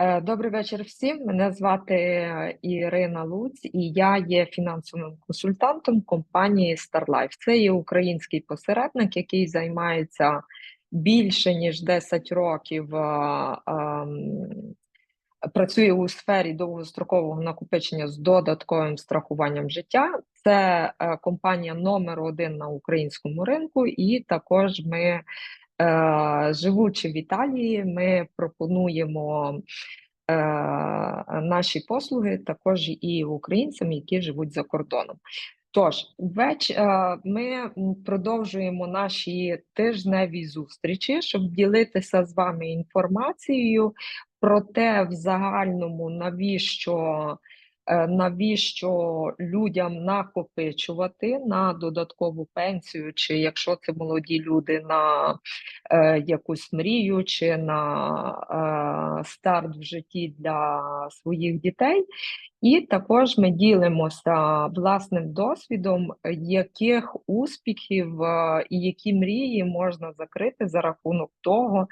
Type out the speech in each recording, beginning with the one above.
Е, Добрий вечір всім. Мене звати е, Ірина Луць, і я є фінансовим консультантом компанії StarLife. Це є український посередник, який займається більше ніж 10 років. е, ем, Працює у сфері довгострокового накопичення з додатковим страхуванням життя. Це компанія номер один на українському ринку, і також ми, живучи в Італії, ми пропонуємо е, наші послуги також і українцям, які живуть за кордоном. Тож, веч, е, ми продовжуємо наші тижневі зустрічі, щоб ділитися з вами інформацією про те, в загальному навіщо, е, навіщо людям накопичувати на додаткову пенсію, чи якщо це молоді люди на е, якусь мрію, чи на е, старт в житті для своїх дітей. І також ми ділимося власним досвідом, яких успіхів е, і які мрії можна закрити за рахунок того, е,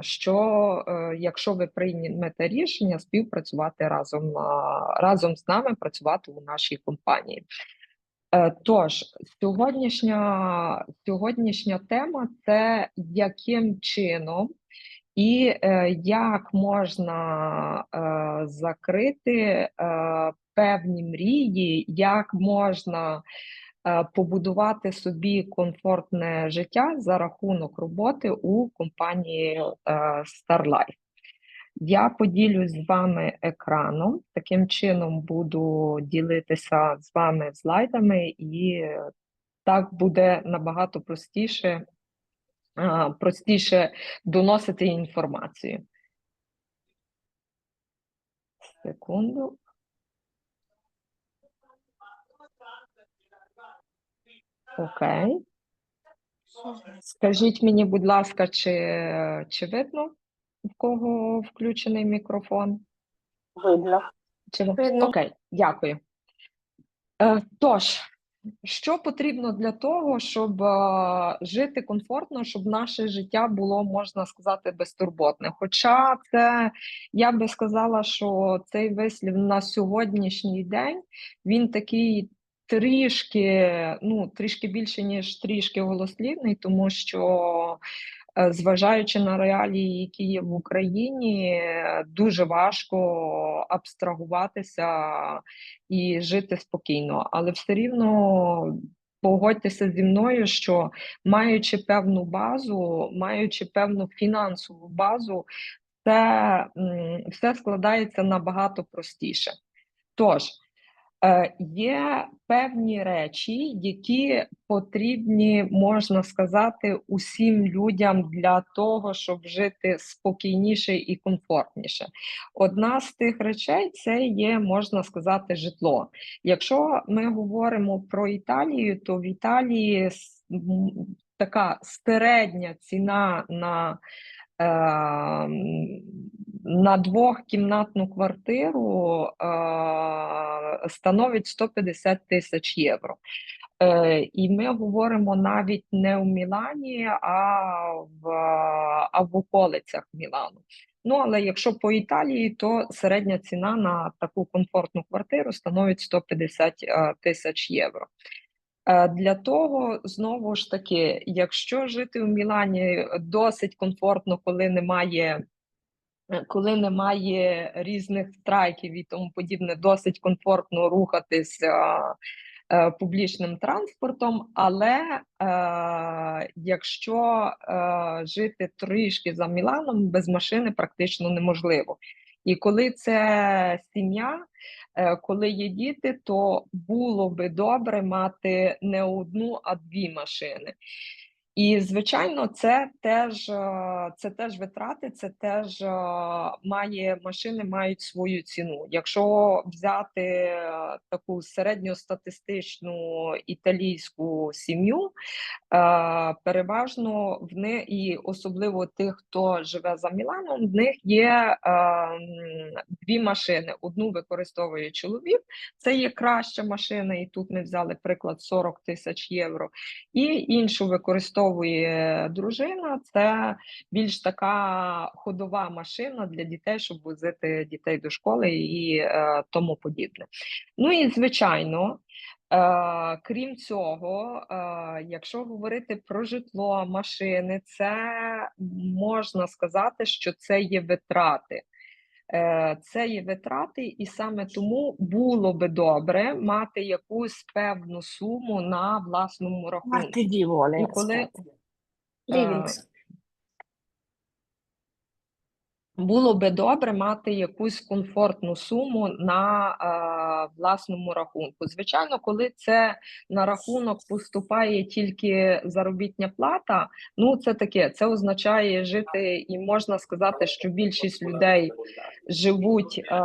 що е, якщо ви приймете рішення співпрацювати разом, е, разом з нами, працювати у нашій компанії. Е, Тож, сьогоднішня, сьогоднішня тема це яким чином і е, як можна е, закрити е, певні мрії, як можна е, побудувати собі комфортне життя за рахунок роботи у компанії е, StarLife. Я поділюсь з вами екраном, таким чином буду ділитися з вами слайдами, і так буде набагато простіше простіше доносити інформацію. Секунду. Окей. Скажіть мені, будь ласка, чи, чи видно, в кого включений мікрофон? Видно. Чи... Видно. Окей, дякую. Е, тож, що потрібно для того, щоб е, жити комфортно, щоб наше життя було, можна сказати, безтурботне? Хоча це, я би сказала, що цей вислів на сьогоднішній день він такий трішки, ну, трішки більше, ніж трішки голослівний, тому що. е, Зважаючи на реалії, які є в Україні, дуже важко абстрагуватися і жити спокійно. Але все рівно погодьтеся зі мною, що маючи певну базу, маючи певну фінансову базу, це все складається набагато простіше. Тож, є певні речі, які потрібні, можна сказати, усім людям для того, щоб жити спокійніше і комфортніше. Одна з тих речей це є, можна сказати, житло. Якщо ми говоримо про Італію, то в Італії така середня ціна на, е, на двохкімнатну квартиру е, становить 150 тисяч євро. Е, і ми говоримо навіть не в Мілані, а в, а в околицях Мілану. Ну, але якщо по Італії, то середня ціна на таку комфортну квартиру становить 150 е, тисяч євро. Е, Для того, знову ж таки, якщо жити в Мілані досить комфортно, коли немає, е, коли немає різних страйків і тому подібне, досить комфортно рухатися е, публічним транспортом, але е, якщо е, жити трішки за Міланом, без машини практично неможливо. І коли це сім'я, е, коли є діти, то було би добре мати не одну, а дві машини. І, звичайно, це теж, е, це теж витрати, це теж е, має машини мають свою ціну. Якщо взяти е, таку середньостатистичну італійську сім'ю, переважно в них, і особливо тих, хто живе за Міланом, в них є дві машини. Одну використовує чоловік, це є краща машина, і тут ми взяли приклад 40 тисяч євро, і іншу використовує використовує дружина, це більш така ходова машина для дітей, щоб возити дітей до школи і е, тому подібне. Ну і звичайно. Е, крім цього, е, якщо говорити про житло, машини, це можна сказати, що це є витрати. Це є витрати, і саме тому було би добре мати якусь певну суму на власному рахунку. Vuole. І коли aspetta. е, Livings. Було би добре мати якусь комфортну суму на е, власному рахунку. Звичайно, коли це на рахунок поступає тільки заробітня плата, ну це таке, це означає жити, і можна сказати, що більшість людей живуть. Е,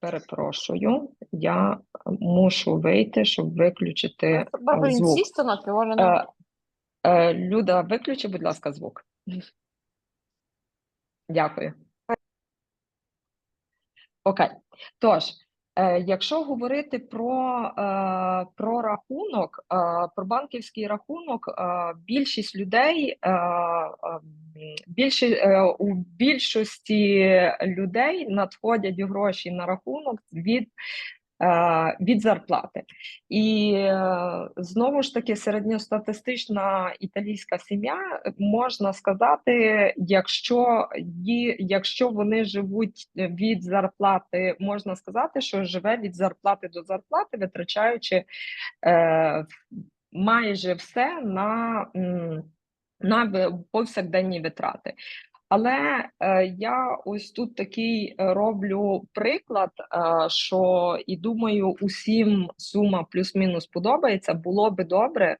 перепрошую, я мушу вийти, щоб виключити е, звук. Е, е, Люда, виключи, будь ласка, звук. Дякую. Окей. Тож, е, якщо говорити про, е, про рахунок, е, про банківський рахунок, більшість людей, більші, у більшості людей надходять гроші на рахунок від, від зарплати. І е, знову ж таки, середньостатистична італійська сім'я е, можна сказати, якщо якщо вони живуть від зарплати, можна сказати, що живе від зарплати до зарплати, витрачаючи е, майже все на, на повсякденні витрати. Але е, я ось тут такий е, роблю приклад, е, що і думаю, усім сума плюс-мінус подобається. Було би добре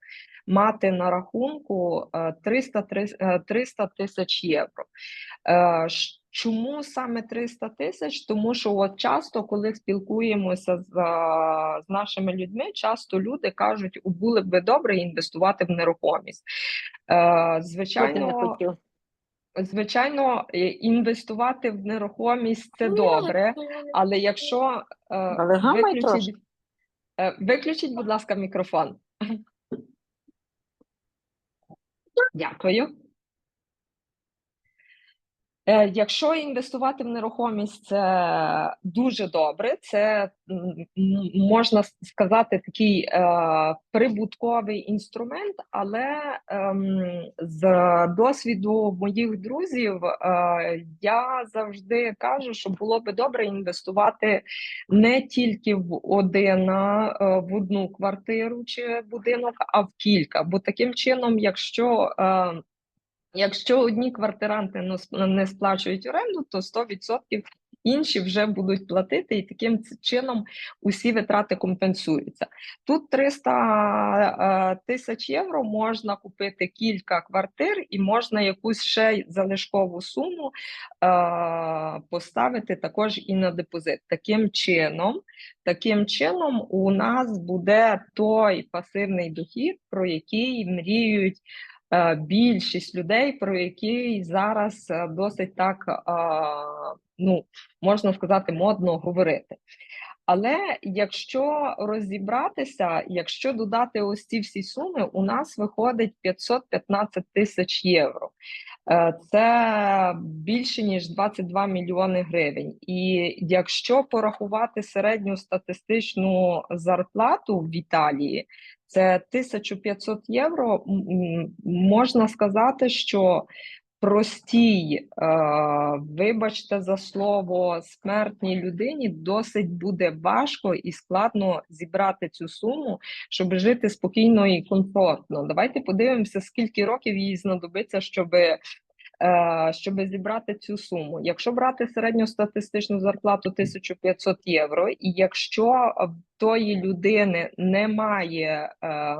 мати на рахунку е, 300 е, 300 тисяч євро. Е, Чому саме 300 тисяч? Тому що от часто, коли спілкуємося з, з нашими людьми, часто люди кажуть, було б добре інвестувати в нерухомість. Е, Звичайно. Звичайно, е, інвестувати в нерухомість це добре, але якщо е, Але виключіть, е, виключіть, будь ласка, мікрофон. Дякую. Е, Якщо інвестувати в нерухомість, це дуже добре. Це можна сказати такий е, прибутковий інструмент, але ем, з досвіду моїх друзів е, я завжди кажу, що було би добре інвестувати не тільки в один в одну квартиру чи будинок, а в кілька. Бо таким чином, якщо е, Якщо одні квартиранти не сплачують оренду, то 100% інші вже будуть платити, і таким чином усі витрати компенсуються. Тут 300 е, тисяч євро можна купити кілька квартир, і можна якусь ще залишкову суму е, поставити також і на депозит. Таким чином, таким чином, у нас буде той пасивний дохід, про який мріють більшість людей, про який зараз е, досить так, е, ну можна сказати, модно говорити. Але якщо розібратися, якщо додати ось ці всі суми, у нас виходить 515 тисяч євро. Е, Це більше ніж 22 мільйони гривень. І якщо порахувати середню статистичну зарплату в Італії, це 1500 євро. Можна сказати, що простій, е, вибачте за слово, смертній людині досить буде важко і складно зібрати цю суму, щоб жити спокійно і комфортно. Давайте подивимося, скільки років їй знадобиться, щоб щоб зібрати цю суму. Якщо брати середньостатистичну зарплату 1500 євро, і якщо в тої людини немає е,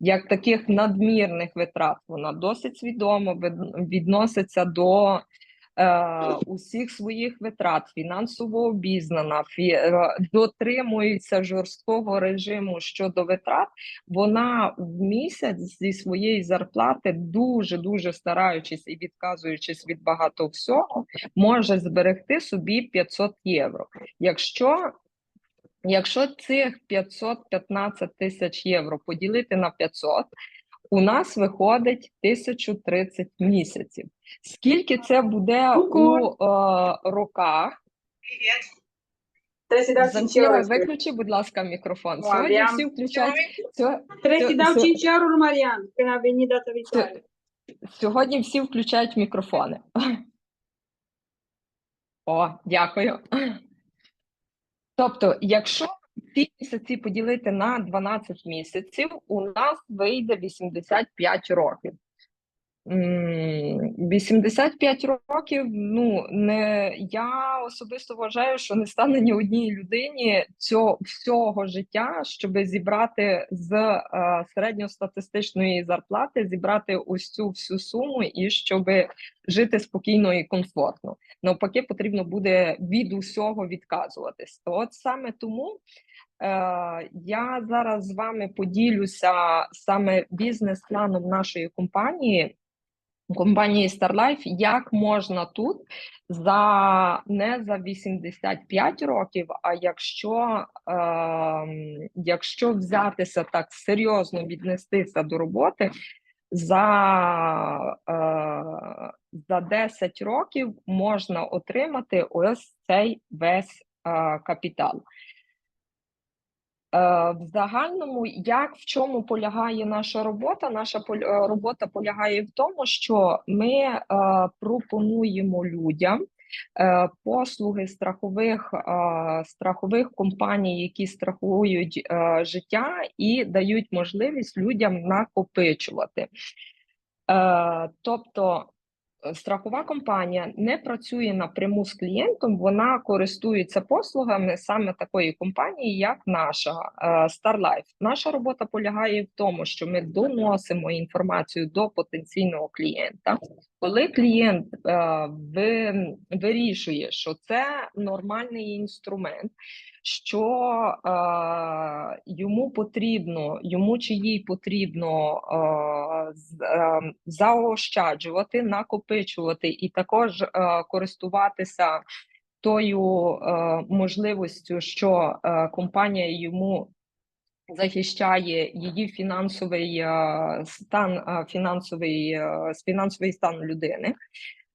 як таких надмірних витрат, вона досить свідомо від- відноситься до е, усіх своїх витрат, фінансово обізнана, фі, е, дотримується жорсткого режиму щодо витрат, вона в місяць зі своєї зарплати, дуже дуже стараючись і відказуючись від багато всього, може зберегти собі 500 євро. Якщо Якщо цих 515 тисяч євро поділити на 500, у нас виходить 1030 місяців. Скільки це буде у е, роках? Trebuie să dau 5 Замфіра, euro. виключи, будь ласка, мікрофон. Сьогодні всі включають. сьо- Să- 5 euro Marian, viitoare. Сьогодні всі включають мікрофони. О, дякую. Тобто, якщо ці місяці поділити на 12 місяців, у нас вийде 85 років. М, 85 років, ну не я особисто вважаю, що не стане ні одній людині цього всього життя, щоб зібрати з е, середньостатистичної зарплати, зібрати ось цю всю суму і щоб жити спокійно і комфортно. Навпаки, потрібно буде від усього відказуватись. От саме тому. Е, Я зараз з вами поділюся саме бізнес-планом нашої компанії, компанії StarLife, як можна тут за не за 85 років, а якщо, е, якщо взятися так серйозно віднестися до роботи, за, е, за 10 років можна отримати ось цей весь е, капітал. Е, В загальному, як в чому полягає наша робота? Наша е, робота полягає в тому, що ми е, пропонуємо людям послуги страхових, страхових компаній, які страхують життя і дають можливість людям накопичувати. Тобто страхова компанія не працює напряму з клієнтом, вона користується послугами саме такої компанії, як наша е, StarLife. Наша робота полягає в тому, що ми доносимо інформацію до потенційного клієнта. Коли клієнт е, ви- вирішує, що це нормальний інструмент, що е, йому потрібно, йому чи їй потрібно е, заощаджувати, накопичувати і також користуватися тою можливістю, що компанія йому захищає її фінансовий е, стан, е, фінансовий, е, фінансовий стан людини.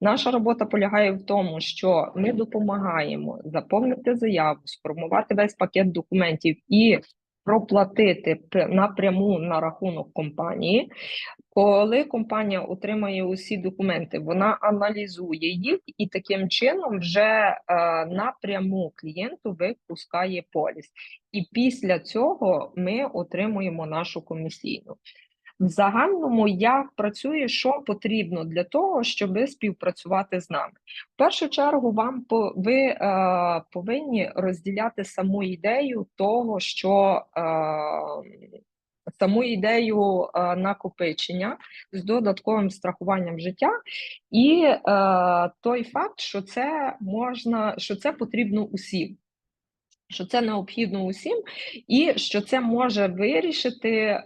Наша робота полягає в тому, що ми допомагаємо заповнити заяву, сформувати весь пакет документів і проплатити напряму на рахунок компанії. Коли компанія отримає усі документи, вона аналізує їх і таким чином вже е, напряму клієнту випускає поліс. І після цього ми отримуємо нашу комісійну. В загальному, як працює, що потрібно для того, щоб співпрацювати з нами. В першу чергу, вам по ви е, повинні розділяти саму ідею того, що е, саму ідею е, накопичення з додатковим страхуванням життя, і е, той факт, що це можна, що це потрібно усім. Що це необхідно усім, і що це може вирішити е,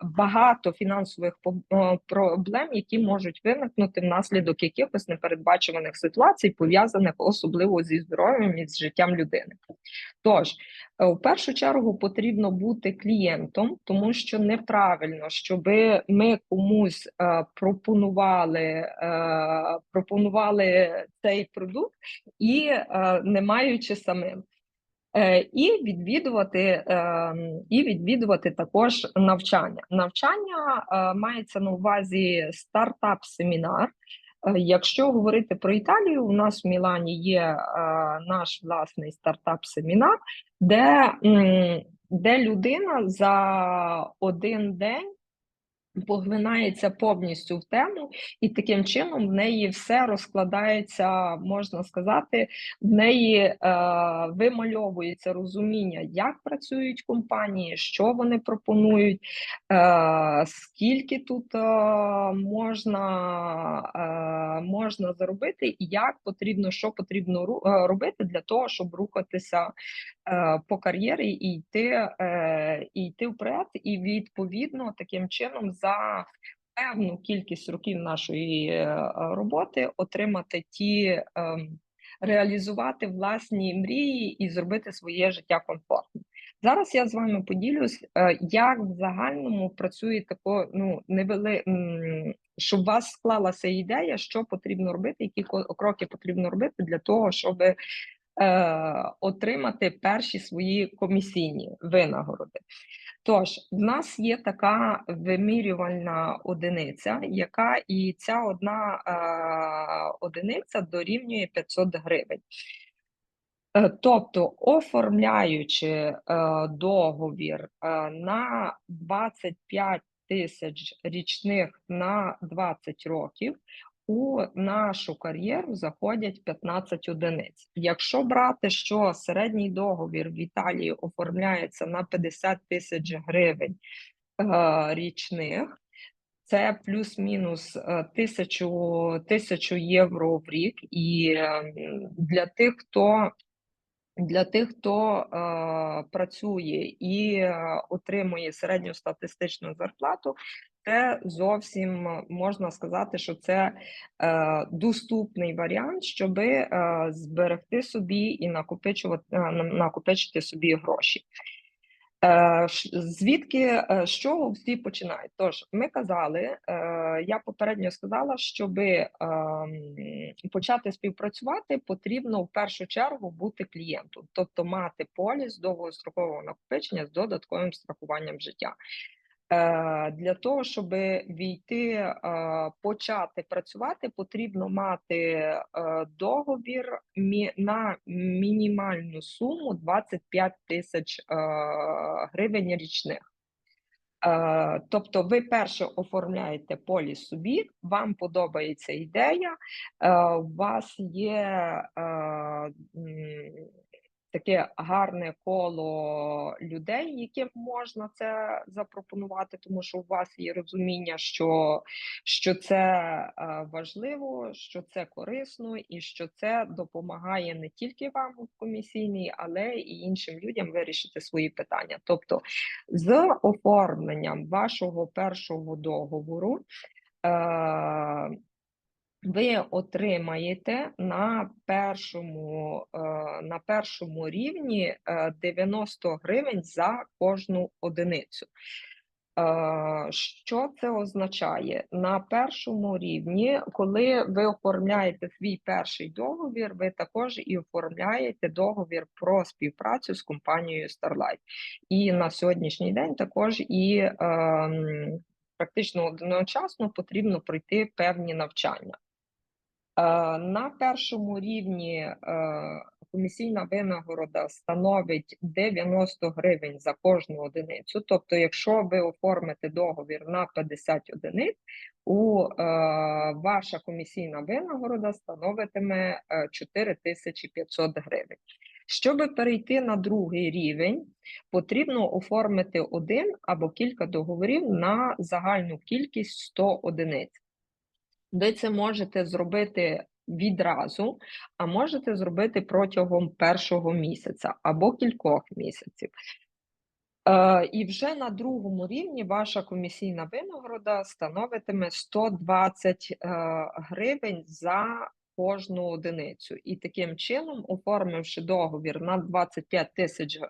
багато фінансових е, проблем, які можуть виникнути внаслідок якихось непередбачуваних ситуацій, пов'язаних особливо зі здоров'ям і з життям людини. Тож, е, в першу чергу потрібно бути клієнтом, тому що неправильно, щоб ми комусь пропонували, пропонували цей продукт і не маючи самим. Е, І відвідувати, ем, і відвідувати також навчання. Навчання е, мається на увазі стартап-семінар. Е, Якщо говорити про Італію, у нас в Мілані є наш власний стартап-семінар, де, де людина за один день поглинається повністю в тему, і таким чином в неї все розкладається, можна сказати, в неї е, вимальовується розуміння, як працюють компанії, що вони пропонують, е, скільки тут е, можна, е, можна заробити, і як потрібно, що потрібно е, робити для того, щоб рухатися по кар'єрі і йти, е, і йти вперед, і відповідно таким чином за певну кількість років нашої е, роботи отримати ті ем, реалізувати власні мрії і зробити своє життя комфортним. Зараз я з вами поділюсь, е, як в загальному працює тако, ну, невели... щоб у вас склалася ідея, що потрібно робити, які кроки потрібно робити для того, щоб е, отримати перші свої комісійні винагороди. Тож, в нас є така вимірювальна одиниця, яка і ця одна е, одиниця дорівнює 500 гривень. Е, Тобто, оформляючи е, договір е, на 25 тисяч річних на 20 років, у нашу кар'єру заходять 15 одиниць. Якщо брати, що середній договір в Італії оформляється на 50 тисяч гривень е, річних, це плюс-мінус е, тисячу, тисячу євро в рік, і е, для тих, хто для тих, хто е, працює і е, отримує середньостатистичну зарплату, це зовсім е, можна сказати, що це е, доступний варіант, щоб е, зберегти собі і накопичувати, е, накопичити собі гроші. Е, Звідки е, з чого всі починають? Тож ми казали, е, я попередньо сказала, щоб почати співпрацювати, потрібно в першу чергу бути клієнтом, тобто мати поліс довгострокового накопичення з додатковим страхуванням життя. Е, Для того, щоб війти, е, почати працювати, потрібно мати е, договір на мінімальну суму 25 тисяч гривень річних. Тобто, ви перше оформляєте поліс собі, вам подобається ідея, у вас є таке гарне коло людей, яким можна це запропонувати, тому що у вас є розуміння, що, що це е, важливо, що це корисно і що це допомагає не тільки вам в комісійній, але і іншим людям вирішити свої питання. Тобто, з оформленням вашого першого договору. Е, ви отримаєте на першому, е, на першому рівні е, 90 гривень за кожну одиницю. Е, Що це означає? На першому рівні, коли ви оформляєте свій перший договір, ви також і оформляєте договір про співпрацю з компанією Starlight. І на сьогоднішній день також і ем, практично одночасно потрібно пройти певні навчання. Е, На першому рівні е, комісійна винагорода становить 90 гривень за кожну одиницю. Тобто, якщо ви оформите договір на 50 одиниць, у е, ваша комісійна винагорода становитиме е, 4500 гривень. Щоб перейти на другий рівень, потрібно оформити один або кілька договорів на загальну кількість 100 одиниць. Ви це можете зробити відразу, а можете зробити протягом першого місяця або кількох місяців. Е, і вже на другому рівні ваша комісійна винагорода становитиме 120 е, гривень за кожну одиницю. І таким чином, оформивши договір на 25 тисяч е,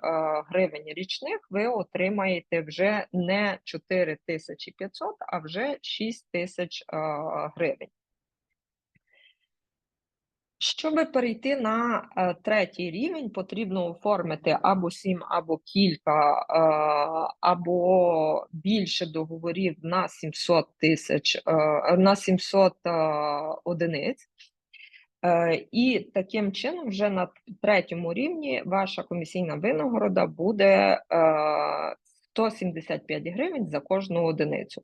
гривень річних, ви отримаєте вже не 4500, а вже 6 тисяч е, гривень. Щоб перейти на е, третій рівень, потрібно оформити або сім, або кілька, е, або більше договорів на 700 тисяч, е, на 700 е, одиниць. Е, І таким чином, вже на третьому рівні ваша комісійна винагорода буде е, 175 гривень за кожну одиницю.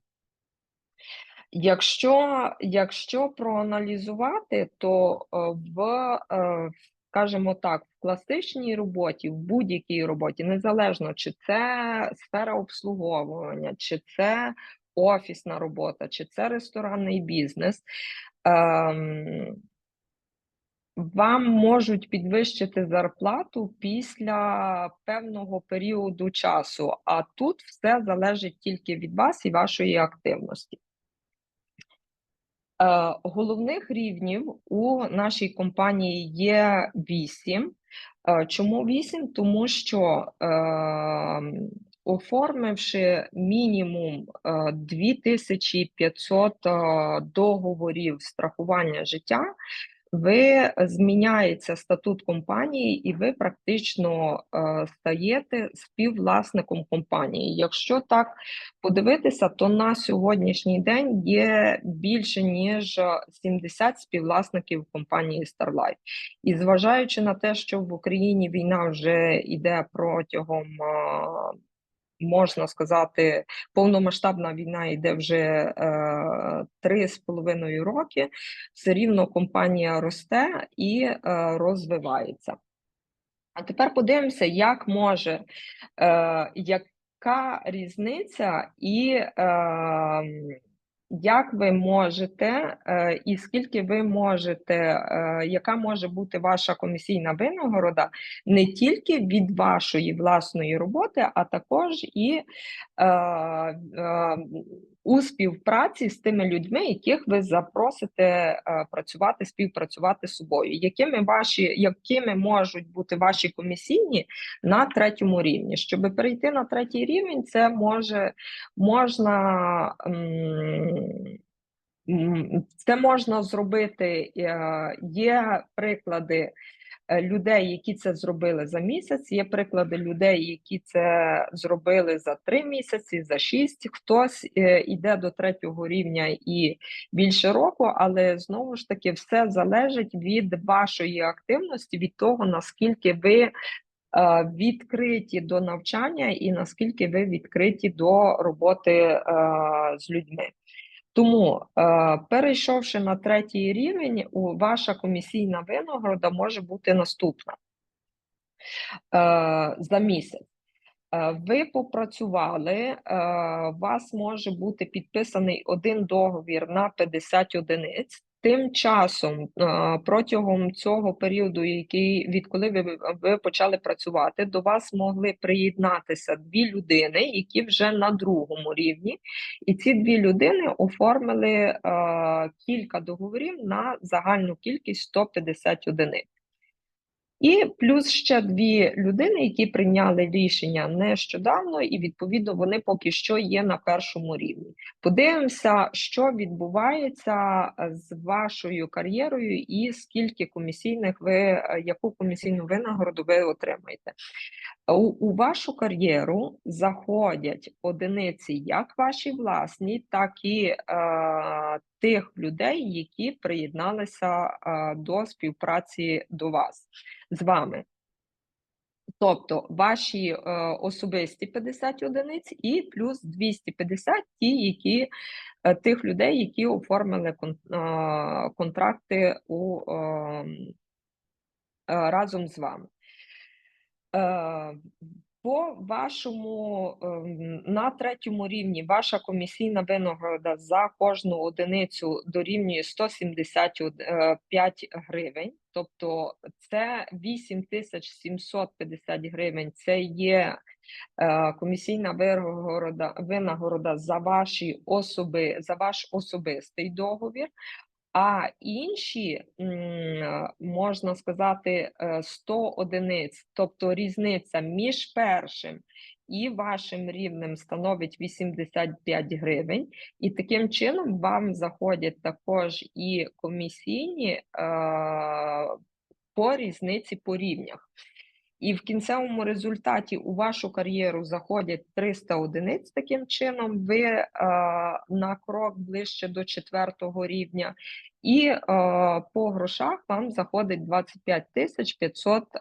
Якщо, якщо проаналізувати, то е, в, е, скажімо так, в класичній роботі, в будь-якій роботі, незалежно чи це сфера обслуговування, чи це офісна робота, чи це ресторанний бізнес, ем, вам можуть підвищити зарплату після певного періоду часу, а тут все залежить тільки від вас і вашої активності. Е, Головних рівнів у нашій компанії є вісім. Е, Чому вісім? Тому що е, оформивши мінімум е, 2500 е, договорів страхування життя, ви зміняється статут компанії, і ви практично е, стаєте співвласником компанії. Якщо так подивитися, то на сьогоднішній день є більше ніж 70 співвласників компанії Starlight. І зважаючи на те, що в Україні війна вже йде протягом. е, Можна сказати, повномасштабна війна йде вже е, три з половиною роки. Все рівно компанія росте і е, розвивається. А тепер подивимося, як може, е, яка різниця і е, як ви можете, е, і скільки ви можете, е, яка може бути ваша комісійна винагорода не тільки від вашої власної роботи, а також і е, у співпраці з тими людьми, яких ви запросите е, працювати, співпрацювати з собою, якими ваші, якими можуть бути ваші комісійні на третьому рівні. Щоб перейти на третій рівень, це може можна. Це можна зробити. е, Є приклади людей, які це зробили за місяць. Є приклади людей, які це зробили за три місяці, за шість. Хтось е, іде до третього рівня і більше року, але знову ж таки все залежить від вашої активності, від того наскільки ви е, відкриті до навчання і наскільки ви відкриті до роботи е, з людьми. Тому, е, перейшовши на третій рівень, ваша комісійна винагорода може бути наступна е, за місяць. Е, Ви попрацювали, у вас може бути підписаний один договір на 50 одиниць. Тим часом, протягом цього періоду, який відколи ви, ви почали працювати, до вас могли приєднатися дві людини, які вже на другому рівні, і ці дві людини оформили е, кілька договорів на загальну кількість 150 одиниць. І плюс ще дві людини, які прийняли рішення нещодавно, і відповідно вони поки що є на першому рівні. Подивимося, що відбувається е, з вашою кар'єрою, і скільки комісійних ви е, яку комісійну винагороду ви отримаєте. У, у вашу кар'єру заходять одиниці як ваші власні, так і е, тих людей, які приєдналися е, до співпраці до вас з вами. Тобто ваші е, особисті 50 одиниць і плюс 250 ті, які е, тих людей, які оформили кон, е, контракти у, е, е, разом з вами. Е, по вашому ем, на третьому рівні ваша комісійна винагорода за кожну одиницю дорівнює 175 гривень, тобто це 8750 гривень. Це є е, комісійна винагорода, винагорода за ваші особи, за ваш особистий договір. А інші, можна сказати, е, 100 одиниць, тобто різниця між першим і вашим рівнем становить 85 гривень, і таким чином вам заходять також і комісійні е, по різниці по рівнях. І в кінцевому результаті у вашу кар'єру заходять 300 одиниць. Таким чином, ви е, на крок ближче до четвертого рівня, і е, по грошах вам заходить 25 тисяч 500 е,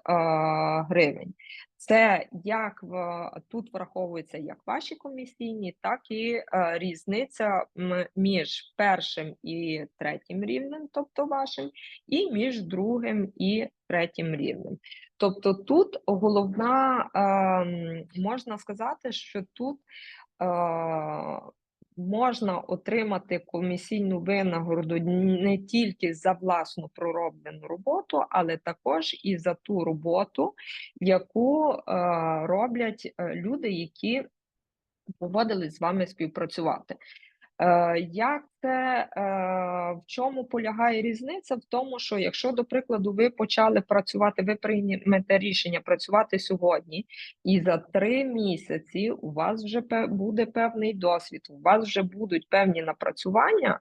гривень. Це як в тут враховується як ваші комісійні, так і е, різниця між першим і третім рівнем, тобто вашим, і між другим і третім рівнем. Тобто тут головна, ем, можна сказати, що тут е, можна отримати комісійну винагороду не тільки за власну пророблену роботу, але також і за ту роботу, яку е, роблять е, люди, які погодились з вами співпрацювати. Е, Як це е, в чому полягає різниця? В тому, що якщо, до прикладу, ви почали працювати, ви приймете рішення працювати сьогодні, і за три місяці у вас вже буде певний досвід, у вас вже будуть певні напрацювання,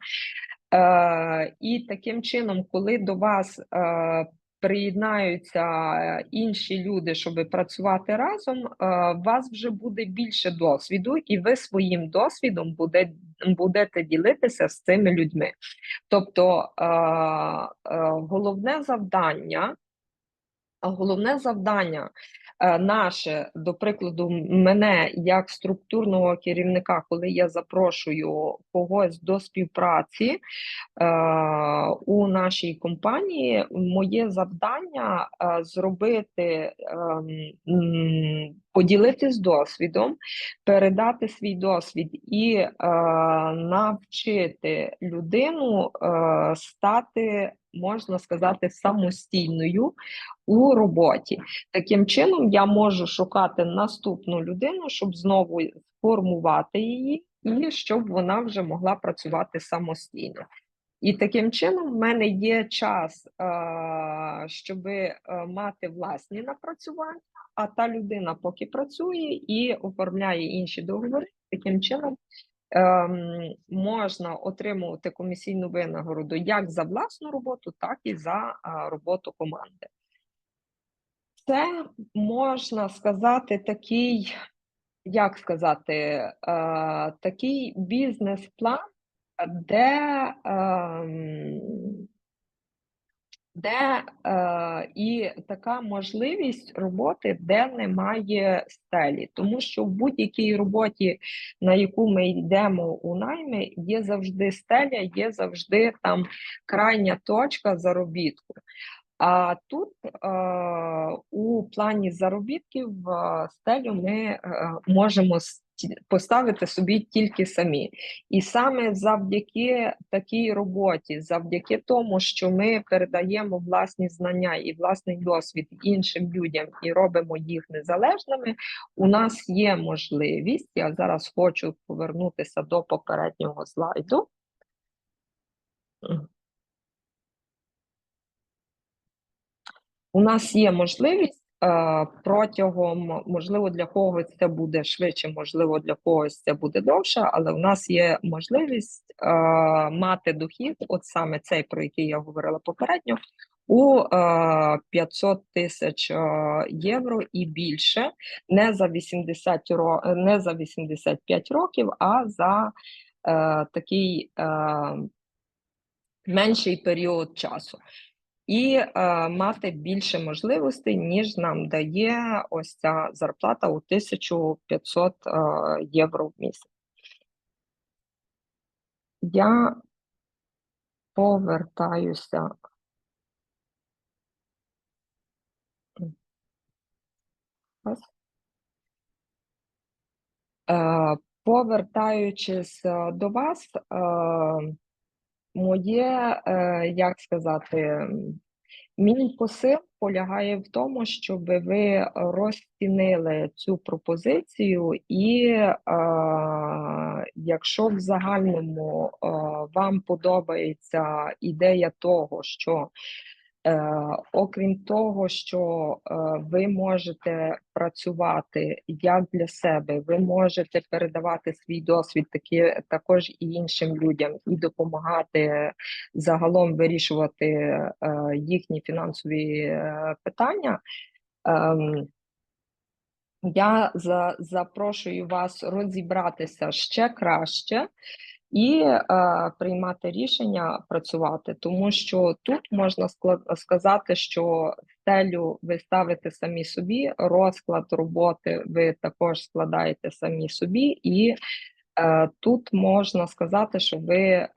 е, і таким чином, коли до вас е, приєднаються е, інші люди, щоб працювати разом, е, у вас вже буде більше досвіду, і ви своїм досвідом буде, будете ділитися з цими людьми. Тобто е, головне завдання, головне завдання наше, до прикладу, мене як структурного керівника, коли я запрошую когось до співпраці е, у нашій компанії, моє завдання е, зробити, ем, поділитись досвідом, передати свій досвід і е, навчити людину е, стати, можна сказати, самостійною у роботі. Таким чином, я можу шукати наступну людину, щоб знову сформувати її, і щоб вона вже могла працювати самостійно. І таким чином в мене є час, щоб мати власні напрацювання, а та людина поки працює і оформляє інші договори. Таким чином ем, можна отримувати комісійну винагороду як за власну роботу, так і за роботу команди. Це можна сказати такий, як сказати, е, такий бізнес-план, де, ем, де е, і така можливість роботи, де немає стелі. Тому що в будь-якій роботі, на яку ми йдемо у найми, є завжди стеля, є завжди там крайня точка заробітку. А тут е, у плані заробітків е, стелю ми е, можемо поставити собі тільки самі. І саме завдяки такій роботі, завдяки тому, що ми передаємо власні знання і власний досвід іншим людям і робимо їх незалежними, у нас є можливість. Я зараз хочу повернутися до попереднього слайду. У нас є можливість протягом, можливо, для когось це буде швидше, можливо, для когось це буде довше, але у нас є можливість е, мати дохід, от саме цей, про який я говорила попередньо, у е, 500 тисяч е, євро і більше, не за 80 ро, не за 85 років, а за е, такий е, менший період часу і е, мати більше можливостей, ніж нам дає ось ця зарплата у 1500 е, євро в місяць. Я повертаюся. Е, повертаючись до вас, Моє, е, як сказати, мій посил полягає в тому, щоб ви розцінили цю пропозицію, і е, якщо в загальному е, вам подобається ідея того, що окрім того, що е, ви можете працювати як для себе, ви можете передавати свій досвід такі також і іншим людям, і допомагати загалом вирішувати е, їхні фінансові е, питання. Ем, я за, запрошую вас розібратися ще краще і е, приймати рішення працювати, тому що тут можна сказати, що стелю ви ставите самі собі, розклад роботи ви також складаєте самі собі, і е, тут можна сказати, що ви е,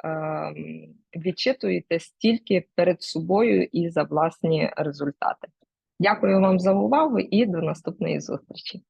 відчитуєтесь тільки перед собою і за власні результати. Дякую вам за увагу і до наступної зустрічі.